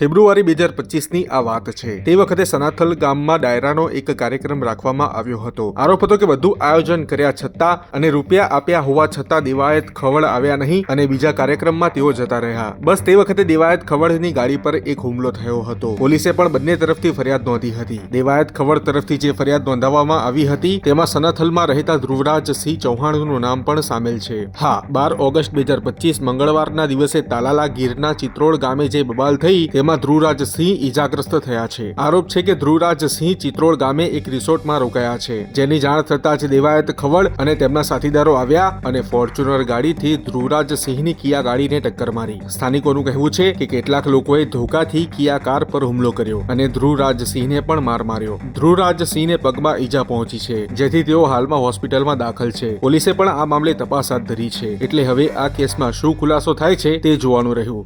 ફેબ્રુઆરી બે હજાર પચીસની આ વાત છે. તે વખતે સનાથલ ગામમાં ડાયરાનો એક કાર્યક્રમ રાખવામાં આવ્યો હતો. આરોપ હતો કે બધું આયોજન કર્યા છતાં અને રૂપિયા આપ્યા હોવા છતાં દેવાયત ખવડ આવ્યા નહીં અને બીજા કાર્યક્રમમાં તેઓ જતા રહ્યા. બસ તે વખતે દેવાયત ખવડની ગાડી પર એક હુમલો થયો હતો. પોલીસે પણ બંને તરફથી ફરિયાદ નોંધી હતી. દેવાયત ખવડ તરફથી જે ફરિયાદ નોંધાવવામાં આવી હતી, તેમાં સનાથલમાં રહેતા ધ્રુવરાજસિંહ ચૌહાણનું નામ પણ સામેલ છે. હા, બાર ઓગસ્ટ બે હજાર પચીસ મંગળવારના દિવસે તાલાલા ગીરના ચિત્રોડ ગામે જે બબાલ થઈ, તેમાં ધ્રુવરાજસિંહ ઈજાગ્રસ્ત થયા છે. આરોપ છે કે ધ્રુવરાજસિંહ ચિત્રોડ ગામે એક રિસોર્ટમાં રોકાયા છે. જેની જાણ થતાં જ દેવાયત ખવડ અને તેમના સાથીદારો આવ્યા અને ફોર્ચ્યુનર ગાડીથી ધ્રુવરાજસિંહની કિયા ગાડીને ટક્કર મારી. સ્થાનિકોનું કહેવું છે કે કેટલાક લોકોએ ધોકાથી કિયા કાર પર હુમલો કર્યો અને ધ્રુવરાજસિંહને પણ માર માર્યો. ધ્રુવરાજસિંહને પગમાં ઈજા પહોંચી છે, જેથી તેઓ હાલમાં હોસ્પિટલમાં દાખલ છે. પોલીસે પણ આ મામલે તપાસ હાથ ધરી છે. એટલે હવે આ કેસમાં શું ખુલાસો થાય છે તે જોવાનું રહ્યું.